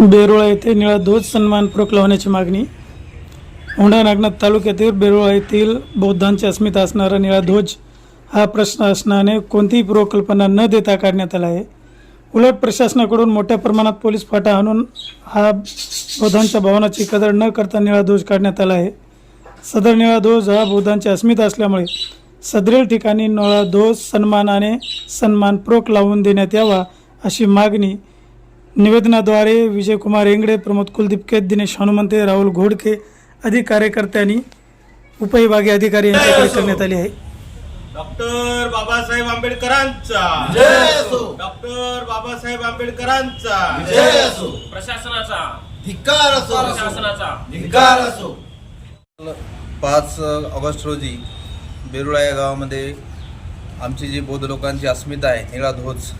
बेरोळा येथे निळा ध्वज सन्मानपूर्वक लावण्याची मागणी. औंढा नागनाथ तालुक्यातील बेरोळा येथील बौद्धांची अस्मिता असणारा निळा ध्वज हा प्रशासनाने कोणतीही पूर्वकल्पना न देता काढण्यात आला आहे. उलट प्रशासनाकडून मोठ्या प्रमाणात पोलीस फाटा आणून हा बौद्धांच्या भावनाची कदर न करता निळा ध्वज काढण्यात आला आहे. सदर निळा ध्वज हा बौद्धांची अस्मिता असल्यामुळे सदरील ठिकाणी निळा ध्वज सन्मानाने सन्मानपूर्वक लावून देण्यात यावा अशी मागणी निवेदनाद्वारे विजयकुमार एंगडे प्रमोद कुलदीप केत दिनेश हनुमंते राहुल घोडके आदी कार्यकर्त्यांनी उपविभागीय अधिकारी यांच्याकडे करण्यात आली आहे. डॉक्टर बाबासाहेब आंबेडकरांचा. जय असो. डॉक्टर बाबासाहेब आंबेडकरांचा. प्रशासनाचा. धिक्कार असो. प्रशासनाचा. धिक्कार असो. पाच ऑगस्ट रोजी बेरुळा या गावामध्ये आमची जी बौद्ध लोकांची अस्मिता आहे निळा ध्वज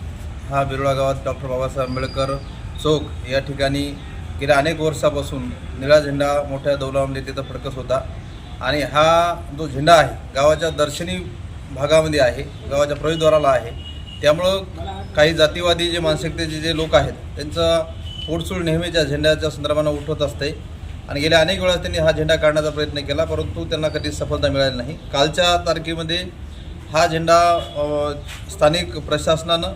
हा बेरुळा गावात डॉक्टर बाबासाहेब आंबेडकर चौक या ठिकाणी गेल्या अनेक वर्षापासून निळा झेंडा मोठ्या दौलामध्ये तिथं फडकस होता. आणि हा जो झेंडा आहे गावाच्या दर्शनी भागामध्ये आहे गावाच्या प्रवेशद्वाराला आहे. त्यामुळं काही जातीवादी जे मानसिकतेचे जे लोक आहेत त्यांचं पोटसूळ नेहमीच्या झेंड्याच्या संदर्भानं उठवत असते. आणि गेल्या अनेक वेळा त्यांनी हा झेंडा काढण्याचा प्रयत्न केला परंतु त्यांना कधीच सफलता मिळाली नाही. कालच्या तारखेमध्ये हा झेंडा स्थानिक प्रशासनानं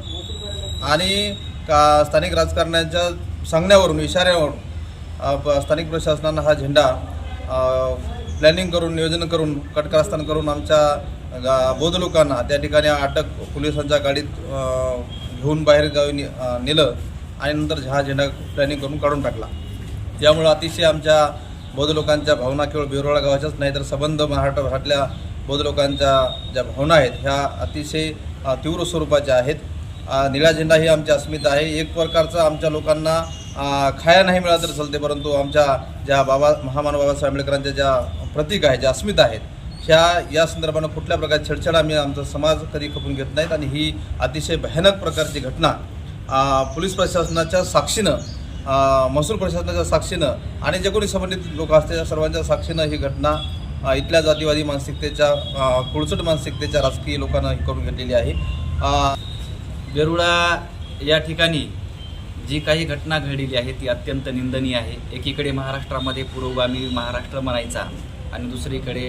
आणि का स्थानिक राजकारण्याच्या सांगण्यावरून इशाऱ्यावरून स्थानिक प्रशासनानं हा झेंडा प्लॅनिंग करून नियोजन करून कटकारस्थान करून आमच्या गा- बौद्ध लोकांना त्या ठिकाणी अटक पोलिसांच्या गाडीत घेऊन बाहेर गावी ने- नेलं आणि नंतर हा झेंडा प्लॅनिंग करून काढून टाकला. त्यामुळं अतिशय आमच्या बौद्ध लोकांच्या भावना केवळ बेरोळा गावाच्याच नाही तर संबंध महाराष्ट्रातल्या बौद्ध लोकांच्या ज्या भावना आहेत ह्या अतिशय तीव्र स्वरूपाच्या आहेत. निळा झेंडा ही आमची अस्मिता आहे. एक प्रकारचं आमच्या लोकांना खाया नाही मिळाला तर चालते परंतु आमच्या ज्या बाबा महामानव बाबासाहेब आंबेडकरांच्या ज्या प्रतीक आहेत ज्या अस्मिता आहेत ह्या या संदर्भानं कुठल्या प्रकारची छेडछाड आम्ही आमचा समाज कधी खपून घेत नाहीत आणि ही अतिशय भयानक प्रकारची घटना पोलीस प्रशासनाच्या साक्षीनं महसूल प्रशासनाच्या साक्षीनं आणि जे कोणी संबंधित लोक असते त्या सर्वांच्या साक्षीनं ही घटना इथल्या जातीवादी मानसिकतेच्या कुळचट मानसिकतेच्या राजकीय लोकांना ही करून घेतलेली आहे. वेरुळा या ठिकाणी जी काही घटना घडलेली आहे ती अत्यंत निंदनीय आहे. एकीकडे महाराष्ट्रामध्ये पुरोगामी महाराष्ट्र म्हणायचा आणि दुसरीकडे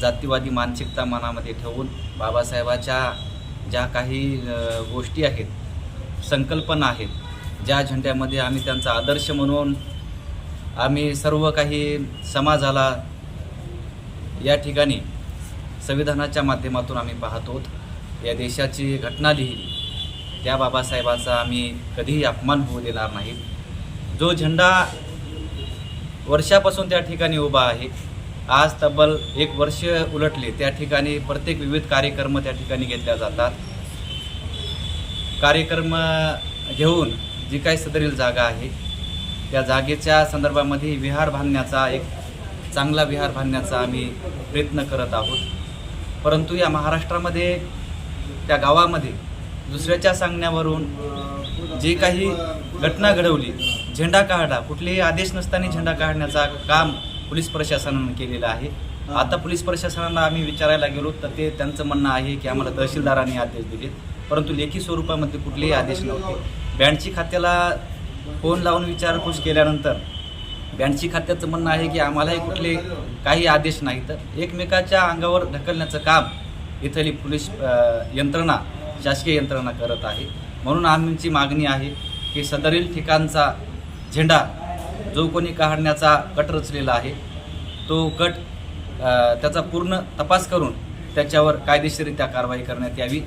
जातीवादी मानसिकता मनामध्ये ठेवून बाबासाहेबाच्या ज्या काही गोष्टी आहेत संकल्पना आहेत ज्या झेंड्यामध्ये आम्ही त्यांचा आदर्श म्हणून आम्ही सर्व काही समाजाला या ठिकाणी संविधानाच्या माध्यमातून आम्ही पाहतो या देशाची घटना लिहिली. त्या बाबासाहेबाचा आम्ही कधीही अपमान होऊ देणार नाही. जो झेंडा वर्षापासून त्या ठिकाणी उभा आहे आज तब्बल एक वर्ष उलटले त्या ठिकाणी प्रत्येक विविध कार्यक्रम त्या ठिकाणी घेतल्या जातात. कार्यक्रम घेऊन जी काही सदरील जागा आहे त्या जागेच्या संदर्भामध्ये विहार बांधण्याचा एक चांगला विहार बांधण्याचा आम्ही प्रयत्न करत आहोत. परंतु या महाराष्ट्रामध्ये त्या गावामध्ये दुसऱ्याच्या सांगण्यावरून जे काही घटना घडवली झेंडा काढा कुठलेही आदेश नसताना झेंडा काढण्याचा काम पोलीस प्रशासनानं केलेलं आहे. आता पोलीस प्रशासनाला आम्ही विचारायला गेलो तर ते त्यांचं म्हणणं आहे की आम्हाला तहसीलदारांनी आदेश दिलेत परंतु लेखी स्वरूपामध्ये कुठलेही आदेश नव्हते. बँडची खात्याला फोन लावून विचारपूस केल्यानंतर बँडची खात्याचं म्हणणं आहे की आम्हालाही कुठले काही आदेश नाही. तर एकमेकाच्या अंगावर ढकलण्याचं काम इथली पोलीस यंत्रणा शासकीय यंत्रणा करत आहे. म्हणून आमची मागणी आहे की सदरील ठिकाणचा झेंडा जो कोणी काढण्याचा कट रचलेला आहे तो कट त्याचा पूर्ण तपास करून त्याच्यावर कायदेशीरित्या कारवाई करण्यात यावी.